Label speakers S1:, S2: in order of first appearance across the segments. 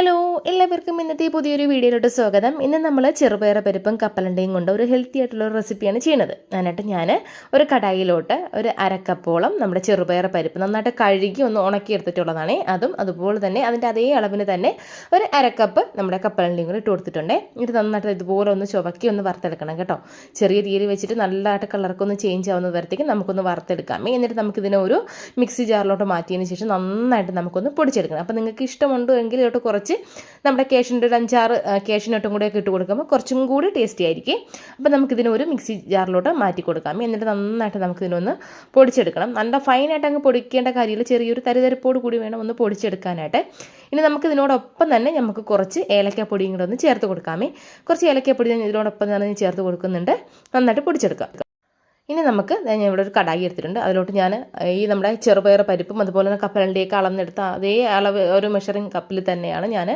S1: Hello എല്ലാവർക്കും ഇന്നത്തെ പുതിയൊരു വീഡിയോയിലോട്ട് സ്വാഗതം. ഇന്ന് നമ്മൾ ചെറുപയർ പരിപ്പും കപ്പലണ്ടയും കൊണ്ട് ഒരു ഹെൽത്തി ആയിട്ടുള്ള റെസിപ്പിയാണ് ചെയ്യുന്നത്. അതിനായിട്ട് ഞാൻ ഒരു കടായിലോട്ട് ഒരു അരക്കപ്പോളം നമ്മുടെ ചെറുപയർ പരിപ്പ് നന്നായിട്ട് കഴുകി ഒന്ന് ഉണക്കി എടുത്തിട്ടുള്ളതാണ് അതും അതുപോലെ തന്നെ അതിന്റെ അതേ അളവിന് തന്നെ ഒരു അരക്കപ്പ് നമ്മുടെ കപ്പലണ്ടയും കൂടി ഇട്ട് കൊടുത്തിട്ടുണ്ട്. ഇത് നന്നായിട്ട് ഇതുപോലെ ഒന്ന് ചുവക്കി ഒന്ന് വറുത്തെടുക്കണം കേട്ടോ. ചെറിയ തീയിൽ വെച്ചിട്ട് നല്ലതായിട്ട് കളറൊക്കെ ഒന്ന് ചേഞ്ച് ആവുന്ന വരത്തേക്ക് നമുക്കൊന്ന് വറുത്തെടുക്കാം. എന്നിട്ട് നമുക്കിതിനെ ഒരു മിക്സി ജാറിലോട്ട് മാറ്റിയതിന് ശേഷം നന്നായിട്ട് നമുക്കൊന്ന് പൊടിച്ചെടുക്കണം. അപ്പോൾ നിങ്ങൾക്ക് ഇഷ്ടമുണ്ടോ എങ്കിൽ കുറച്ച് നമ്മുടെ കേഷിന്റെ ഒരു അഞ്ചാറ് കേഷിനൊട്ടും കൂടെ ഇട്ട് കൊടുക്കുമ്പോൾ കുറച്ചും കൂടി ടേസ്റ്റി ആയിരിക്കും. അപ്പോൾ നമുക്കിതിനെ ഒരു മിക്സി ജാറിലോട്ട് മാറ്റി കൊടുക്കാം. എന്നിട്ട് നന്നായിട്ട് നമുക്കിതിനൊന്ന് പൊടിച്ചെടുക്കണം. നല്ല ഫൈനായിട്ട് അങ്ങ് പൊടിക്കേണ്ട കാര്യമില്ല. ചെറിയൊരു തരിതരിപ്പോട് കൂടി വേണം ഒന്ന് പൊടിച്ചെടുക്കാനായിട്ട്. ഇനി നമുക്ക് ഇതിനോടൊപ്പം തന്നെ നമുക്ക് കുറച്ച് ഏലക്കാപ്പൊടിയും കൂടെ ഒന്ന് ചേർത്ത് കൊടുക്കാമേ. കുറച്ച് ഏലക്കാപ്പൊടി ഞാൻ ഇതിനോടൊപ്പം തന്നെ ചേർത്ത് കൊടുക്കുന്നുണ്ട്. നന്നായിട്ട് പൊടിച്ചെടുക്കാം. ഇനി നമുക്ക് ഞാൻ ഇവിടെ ഒരു കടായി എടുത്തിട്ടുണ്ട്. അതിലോട്ട് ഞാൻ ഈ നമ്മുടെ ചെറുപയർ പരിപ്പും അതുപോലെ തന്നെ കപ്പലണ്ടിയൊക്കെ അളന്നെടുത്ത അതേ അളവ് ഒരു മെഷറിങ് കപ്പിൽ തന്നെയാണ് ഞാൻ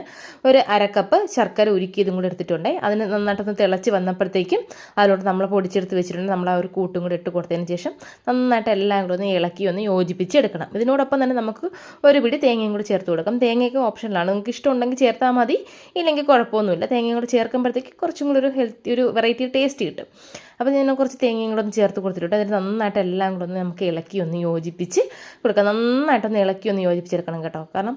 S1: ഒരു അരക്കപ്പ് ശർക്കര ഉരുക്കിയതും കൂടി എടുത്തിട്ടുണ്ട്. അതിന് നന്നായിട്ടൊന്ന് തിളച്ച് വന്നപ്പോഴത്തേക്കും അതിലോട്ട് നമ്മൾ പൊടിച്ചെടുത്ത് വെച്ചിട്ടുണ്ട്. നമ്മൾ ആ ഒരു കൂട്ടും കൂടി ഇട്ട് കൊടുത്തതിന് ശേഷം നന്നായിട്ട് എല്ലാം കൂടെ ഒന്ന് ഇളക്കി ഒന്ന് യോജിപ്പിച്ച് എടുക്കണം. ഇതിനോടൊപ്പം തന്നെ നമുക്ക് ഒരു പിടി തേങ്ങയും കൂടി ചേർത്ത് കൊടുക്കാം. തേങ്ങയൊക്കെ ഓപ്ഷനിലാണ്. നിങ്ങൾക്ക് ഇഷ്ടമുണ്ടെങ്കിൽ ചേർത്താൽ മതി. ഇല്ലെങ്കിൽ കുഴപ്പമൊന്നുമില്ല. തേങ്ങയും കൂടി ചേർക്കുമ്പോഴത്തേക്ക് കുറച്ചും കൂടി ഒരു ഹെൽത്തി ഒരു വെറൈറ്റി ടേസ്റ്റ് കിട്ടും. അപ്പോൾ ഞാൻ കുറച്ച് തേങ്ങയും കൂടെ ഒന്ന് ചേർത്ത് കൊടുത്തിട്ടുണ്ട്. അതിന് നന്നായിട്ട് എല്ലാം കൂടെ ഒന്ന് നമുക്ക് ഇളക്കി ഒന്ന് യോജിപ്പിച്ച് കൊടുക്കാം. നന്നായിട്ടൊന്ന് ഇളക്കി ഒന്ന് യോജിപ്പിച്ചെടുക്കണം കേട്ടോ. കാരണം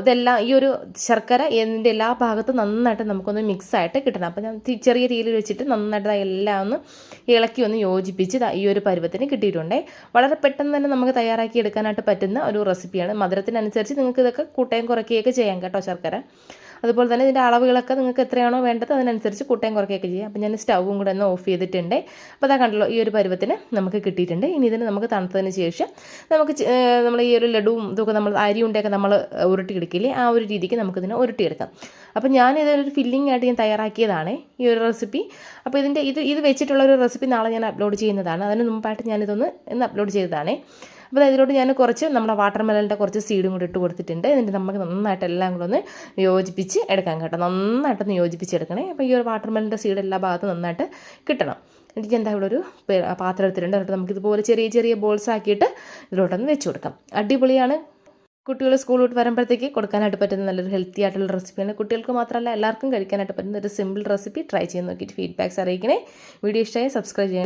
S1: ഇതെല്ലാം ഈ ഒരു ശർക്കര ഇതിന്റെ എല്ലാ ഭാഗത്തും നന്നായിട്ട് നമുക്കൊന്ന് മിക്സായിട്ട് കിട്ടണം. അപ്പോൾ ഞാൻ ചെറിയ തീയിൽ വെച്ചിട്ട് നന്നായിട്ട് എല്ലാം ഒന്ന് ഇളക്കി ഒന്ന് യോജിപ്പിച്ച് ഈ ഒരു പരുവത്തിന് കിട്ടിയിട്ടുണ്ട്. വളരെ പെട്ടെന്ന് തന്നെ നമുക്ക് തയ്യാറാക്കി എടുക്കാനായിട്ട് പറ്റുന്ന ഒരു റെസിപ്പിയാണ് മധുരത്തിനനുസരിച്ച് നിങ്ങൾക്ക് ഇതൊക്കെ കൂട്ടയും കുറയ്ക്കുകയൊക്കെ ചെയ്യാം കേട്ടോ ശർക്കര. അതുപോലെ തന്നെ ഇതിന്റെ അളവുകളൊക്കെ നിങ്ങൾക്ക് എത്രയാണോ വേണ്ടത് അതിനനുസരിച്ച് കൂട്ടയും കുറയ്ക്കുകയൊക്കെ ചെയ്യാം. അപ്പോൾ ഞാൻ സ്റ്റൗവും കൂടെ ഒന്ന് ഓഫ് ചെയ്തിട്ടുണ്ട്. അപ്പോൾ അതാ കണ്ടല്ലോ ഈ ഒരു പരുവത്തിന് നമുക്ക് കിട്ടിയിട്ടുണ്ട്. ഇനി ഇതിന് നമുക്ക് തണുത്തതിന് ശേഷം നമുക്ക് നമ്മൾ ഈ ഒരു ലഡുവും ഇതൊക്കെ നമ്മൾ അരി ഉണ്ടൊക്കെ നമ്മൾ ഉരുട്ടിയെടുക്കില്ലേ ആ ഒരു രീതിക്ക് നമുക്കിതിനെ ഉരുട്ടിയെടുക്കാം. അപ്പോൾ ഞാൻ ഇതൊരു ഫില്ലിംഗ് ആയിട്ട് ഞാൻ തയ്യാറാക്കിയതാണ് ഈ ഒരു റെസിപ്പി അപ്പോൾ ഇതിന്റെ ഇത് ഇത് വെച്ചിട്ടുള്ള ഒരു റെസിപ്പി നാളെ ഞാൻ അപ്ലോഡ് ചെയ്യുന്നതാണ്. അതിന് മുമ്പായിട്ട് ഞാനിതൊന്ന് ഇന്ന് അപ്ലോഡ് ചെയ്തതാണ്. അപ്പോൾ ഇതിലോട്ട് ഞാൻ കുറച്ച് നമ്മുടെ വാട്ടർ മെലണിന്റെ കുറച്ച് സീഡും കൂടി ഇട്ട് കൊടുത്തിട്ടുണ്ട്. എന്നിട്ട് നമുക്ക് നന്നായിട്ട് എല്ലാം കൂടെ ഒന്ന് യോജിപ്പിച്ച് എടുക്കാം കേട്ടോ. നന്നായിട്ടൊന്ന് യോജിപ്പിച്ചെടുക്കണേ അപ്പോൾ ഈ ഒരു വാട്ടർ മെലണിന്റെ സീഡ് എല്ലാ ഭാഗത്തും നന്നായിട്ട് കിട്ടണം. എനിക്ക് എന്താ ഇവിടെ ഒരു പാത്രം എടുത്തിട്ടുണ്ട്. എന്നിട്ട് നമുക്ക് ഇതുപോലെ ചെറിയ ചെറിയ ബോൾസ് ആക്കിയിട്ട് ഇതിലോട്ടൊന്ന് വെച്ച് കൊടുക്കാം. അടിപൊളിയാണ്. കുട്ടികൾ സ്കൂൾ വിട്ട് വരുമ്പോഴത്തേക്ക് കൊടുക്കാനായിട്ട് പറ്റുന്ന നല്ലൊരു ഹെൽത്തി ആയിട്ടുള്ള റെസിപ്പിയാണ് കുട്ടികൾക്ക് മാത്രമല്ല എല്ലാവർക്കും കഴിക്കാനായിട്ട് പറ്റുന്ന ഒരു സിമ്പിൾ റെസിപ്പി ട്രൈ ചെയ്ത് നോക്കിയിട്ട് ഫീഡ്ബാക്സ് അറിയിക്കണേ. വീഡിയോ ഇഷ്ടമായി സബ്സ്ക്രൈബ് ചെയ്യാൻ